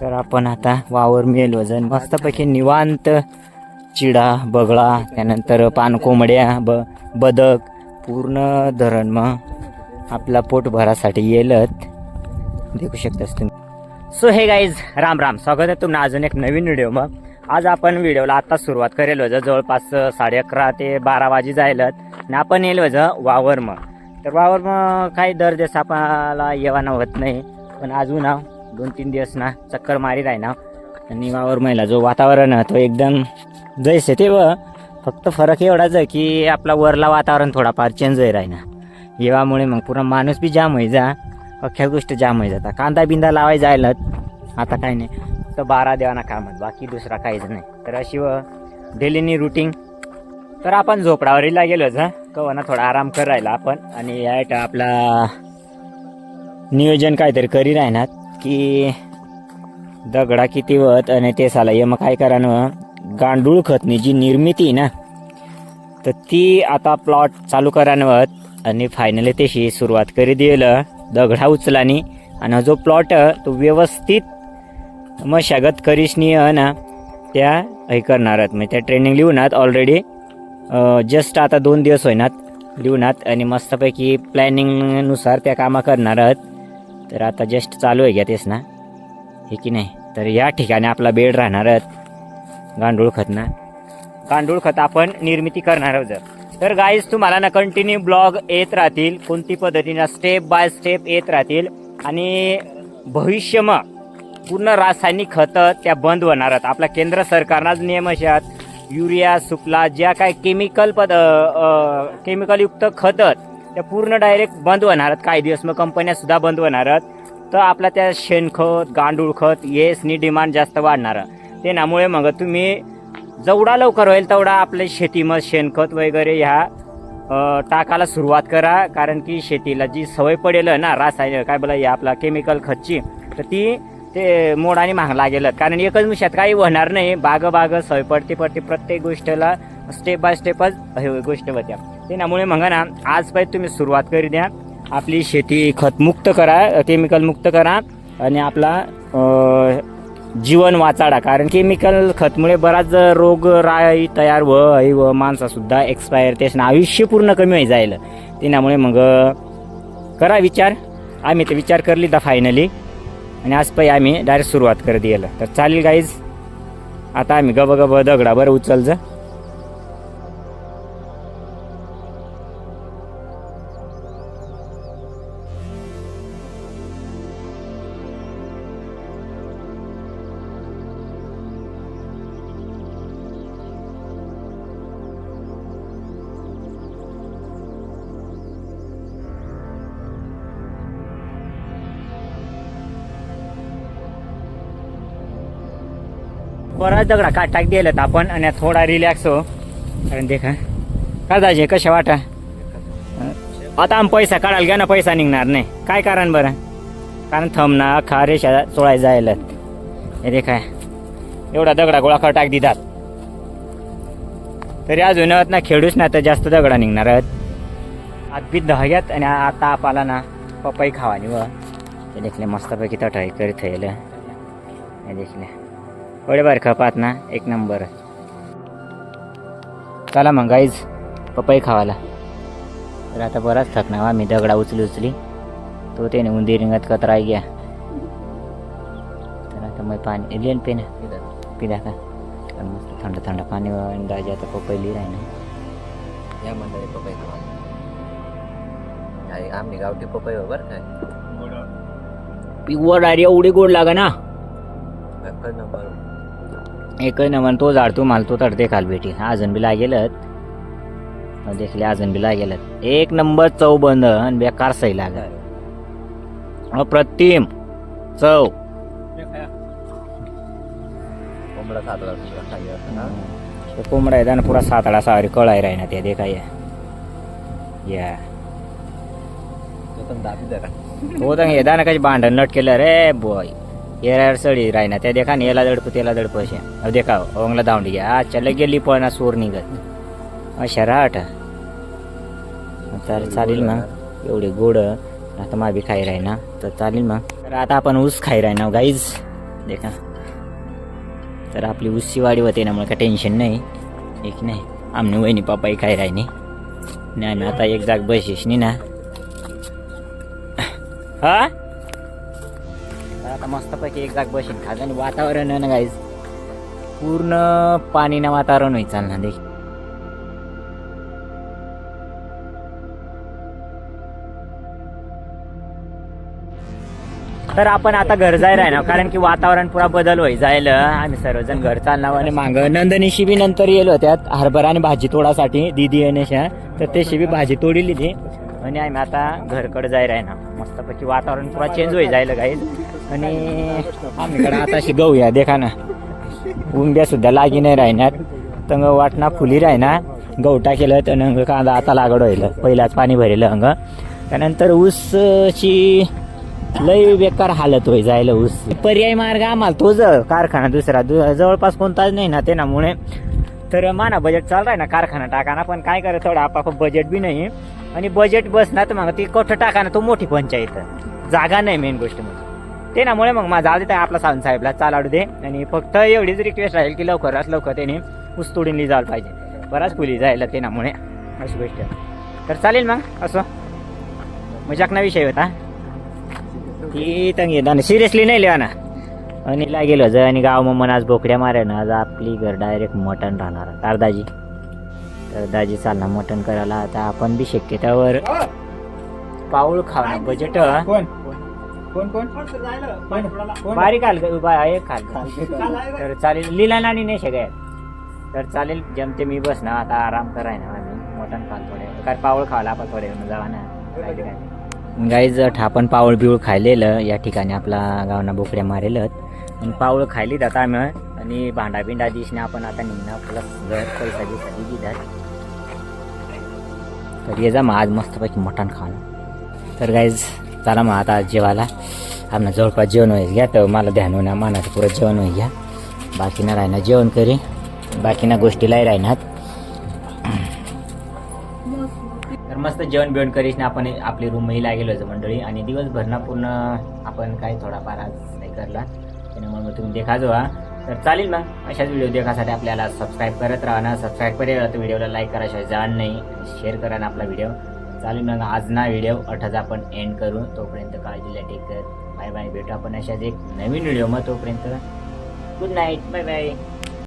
तर आपण आता वावर मिळेल वजन मस्तपैकी निवांत चिडा बगळा त्यानंतर पानकोंबड्या ब बदक पूर्ण धरण मग आपला पोट भरासाठी येलत. देखू शकतास तुम्ही. सो हे गाईज राम राम. स्वागत आहे तुम्हाला अजून एक नवीन व्हिडिओ मग. आज आपण व्हिडिओला आता सुरुवात करेल होतं जवळपास साडे अकरा ते बारा वाजे जायलत. आणि आपण येईल होतं वावर मग. तर वावर मग काही दर दिवस आपल्याला येवाना होत नाही. पण अजून दोन तीन दिवस ना चक्कर मारी राही ना. आणि वावर महिला जो वातावरण आहे तो एकदम जैसे ते व. फक्त फरक एवढाच आहे की आपला वरला वातावरण थोडाफार चेंज होई राही ना येवामुळे मग पुरा माणूस बी जाम होई जा. अख्ख्या गोष्ट जाम होई जाता कांदा बिंदा लावाय जायला आता काही नाही. फक्त बारा देवाना कामात बाकी दुसरा काहीच नाही. तर अशी व डेलीनी रुटीन तर आपण झोपडावरीला गेलो जा. कवा थोडा आराम करायला आपण. आणि या आपला नियोजन काहीतरी करी राहणार. की दगडा किती वत आणि ते साला ये मग काय करा ना गांडूळ खतनी जी निर्मिती ना तर ती आता प्लॉट चालू करानवत आणि फायनली त्याशी सुरुवात करी दिलं दगडा उचलानी आणि जो प्लॉट तो व्यवस्थित मशागत करीसनी ना त्या हे करणार आहेत म्हणजे त्या ट्रेनिंग लिहूनात ऑलरेडी जस्ट आता दोन दिवस होईनात लिहूनात आणि मस्तपैकी प्लॅनिंगनुसार त्या कामं करणार आहेत तर आता जस्ट चालू आहे घ्या तेच ना. हे की नाही? तर या ठिकाणी आपला बेड राहणार गांडूळ गांडूळ खतना गांडूळ खत आपण निर्मिती करणार आहोत जर. तर गाईज तुम्हाला ना कंटिन्यू ब्लॉग येत राहतील. कोणती पद्धतीनं स्टेप बाय स्टेप येत राहतील. आणि भविष्यमा पूर्ण रासायनिक खतं त्या बंद होणार आहेत. आपल्या केंद्र सरकारनाच नियम असे आहेत. युरिया सुपला ज्या काय केमिकल पद केमिकलयुक्त खतं त्या पूर्ण डायरेक्ट बंद होणार आहेत. काही दिवस मग कंपन्या सुद्धा बंद होणार आहेत. तर आपला त्या शेणखत गांडूळ खत येसनी डिमांड जास्त वाढणार ते नामुळे मग तुम्ही जेवढा लवकर होईल तेवढा आपले शेतीमध्ये शेणखत वगैरे ह्या टाकायला सुरुवात करा. कारण की शेतीला जी सवय पडेल ना रासायनिक काय बोला या आपला केमिकल खतची तर ती ते मोडाने महाग लागेल. कारण एकच मिशात काही होणार नाही. बाग बाग सवय पडते पडते प्रत्येक गोष्टीला स्टेप बाय स्टेपच हे गोष्ट होत्या. त्यामुळे मग ना आज पाहिजे तुम्ही सुरुवात करी द्या. आपली शेती खतमुक्त करा केमिकल मुक्त करा आणि आपला जीवन वाचाडा. कारण केमिकल खतमुळे बराच रोग राई तयार व आई व माणसासुद्धा एक्सपायर त्याच्यानं आयुष्य पूर्ण कमी होई जाईल त्यामुळे मग करा विचार. आम्ही ते विचार करली दा फायनली आणि आज पायी आम्ही डायरेक्ट सुरुवात कर दिलं तर चालेल गाईज आता आम्ही गबगब दगडावर दगडा बरं उचल जा बराच दगडा काटाक टाक आपण आणि थोडा रिलॅक्स हो. कारण देखा काय जायचे कशा वाटा? आता आम पैसा काढायला घ्या ना पैसा निघणार नाही. काय कारण बरं? कारण थंबना खा रेषा चोळाय जायला हे देखा एवढा दगडा गोळा कर टाक दितात तरी अजून ना खेळूच ना तर जास्त दगडा निघणार आहेत. आत बी दह्यात आणि आता आपाला ना पपई खावानी व. ते देखले मस्तपैकी तटाई करीत हे देखले. एवढे बार खपात ना एक नंबर. चला मग गाईज पपई खावाला तर आता बराच थकणार आम्ही दगडा उचली उचली. तो त्याने उंदी रिंगत कतराय गया तर आता मग पाणी लिहिन पेन पिदा का मस्त थंड थंड पाणी दाजी आता पपई लिहि राही ना. या मंडळी पपई खावा. आम्ही गावठी पपई हो बरं काय पिवळ डायरी एवढी गोड लागा ना. नंबर एकच ना म्हण तो झाड तू माल तो तडते खाल बेटी अजून बी लागेलत देखले अजून बी लागेलत एक नंबर चव बंद आणि बेकार सही लागत. अप्रतिम चव. कोंबडा सातला सुद्धा खायला असं ना. तो कोंबडा आहे त्यानं पुरा सातळा सावरी कळाय राही ना ते देखाय या. तो तर हे दाना कशी भांडण लट केलं रे बॉय. येणार सळी राही ना त्या देखा ना याला दडप त्याला दडप अशा. अव देखा ओंगला दावंडी घ्या अच्छा लगे गेली पण सूर निघत. अशा राहट चालेल चालेल मग. एवढे गोड. आता मा बी खाई राही ना तर चालेल मग. तर आता आपण ऊस खाई राही ना गाईज हो, देखा. तर आपली ऊसची वाढी होते ना मग काय टेन्शन नाही. एक नाही. आमने वहिनी पप्पाही खाई राहिनी. नाही ना आता एक जाग बसेस नी ना हा? तर आता मस्तपैकी एक जाग बसेल खाज आणि वातावरण आहे ना गाईज पूर्ण पाणीनं वातावरण होईल चालणार देख. तर आपण आता घर जायला आहे ना कारण की वातावरण पुरा बदल होई जायला. आम्ही सर्वजण घर चालणार आणि माग नंदनी शिबी नंतर येलो त्यात हरभरा आणि भाजी तोडासाठी दिदी आणि तर ते शिबी भाजी तोडिली ती. आणि आम्ही आता घरकडे जायला आहे ना. मस्तपैकी वातावरण पुरा चेंज होई जायला गाईल आणि आम्ही आता अशी गहूया देखा ना. उंब्या सुद्धा लागी नाही राहणार. तंग वाटणा फुली राहणार गहू टाकेलं तर अंग कांदा आता लागड होईल. पहिलाच पाणी भरेलं अंग. त्यानंतर ऊसची लय बेकार हालत होई जायला ऊस. पर्याय मार्ग आम्हाला तोच कारखाना दुसरा. जवळपास कोणताच नाही ना ते ना मुळे तर माना बजेट चालू आहे ना कारखाना टाकाना. पण काय करत थोडं आपाप बजेट बी नाही. आणि बजेट बसणार तर मग ती कोठं टाकाना तो मोठी पंचायत. जागा नाही मेन गोष्ट म्हणजे ते नामुळे मग माझा आधी आपला सावंत साहेबला चालाडू दे. आणि फक्त एवढीच रिक्वेस्ट राहील की लवकरात लवकर त्याने ऊस तोडून जायला पाहिजे. बराच फुली जायला ते नामुळे अशी गोष्ट तर चालेल मग असं. मजाकना विषय होता. ती तंगी आणि सिरियसली नाही लिहा ना आणि ला गेलो जर आणि गाव मग आज बोकड्या मारे ना आज आपली घर डायरेक्ट मटण राहणार. तर तर दाजी चालणार मटण करायला. आता आपण बी शक्यतावर पाऊळ खावणं. बजेट कोण? कोण कोण? कोण? बारीक उभा आहे खाल तर चालेल लिला नानी नाही सगळ्यात तर चालेल जमते मी बस ना आता आराम कराय ना आम्ही. मटण खाल थोडे. काय पाऊळ खावला आपण थोडे जावा ना. गाईज आपण पाऊळ बिऊळ खायलेलं या ठिकाणी आपला गावना बोकड्या मारेलत. आणि पाऊळ खायली जाता आम्ही आणि भांडा बिंडा दिसणे आपण आता निघणार प्लस घर पैसा बिसा दितात तर ये जा मग आज मस्तपैकी मटण खाणं तर गाईज चला मग आता जेवायला. आपलं जवळपास जेवण व्हायच घ्या तर मला ध्यान होणार तर पुरं जेवण होईल. घ्या. बाकीना राहिना राहणार जेवण करी. बाकीना गोष्टीलाही राहणार तर मस्त जेवण बिवण करीस ना आपण आपली रूमही लागेल होतं मंडळी. आणि दिवसभर ना पूर्ण आपण काय थोडाफार आज नाही करला. त्यामुळे मग तुम्ही देखा जो हा. तर चालेल मग अशाच व्हिडिओ देखासाठी आपल्याला सबस्क्राईब करत राहा ना. सबस्क्राईब करेल तर व्हिडिओला लाईक करायशिवाय जाण नाही. शेअर करा ना आपला व्हिडिओ चालेल मग आज ना व्हिडिओ अठाच आपण एंड करू. तोपर्यंत काळजीला टेक कर. बाय बाय भेटू आपण अशाच एक नवीन व्हिडिओ मग तोपर्यंत. Good night bye bye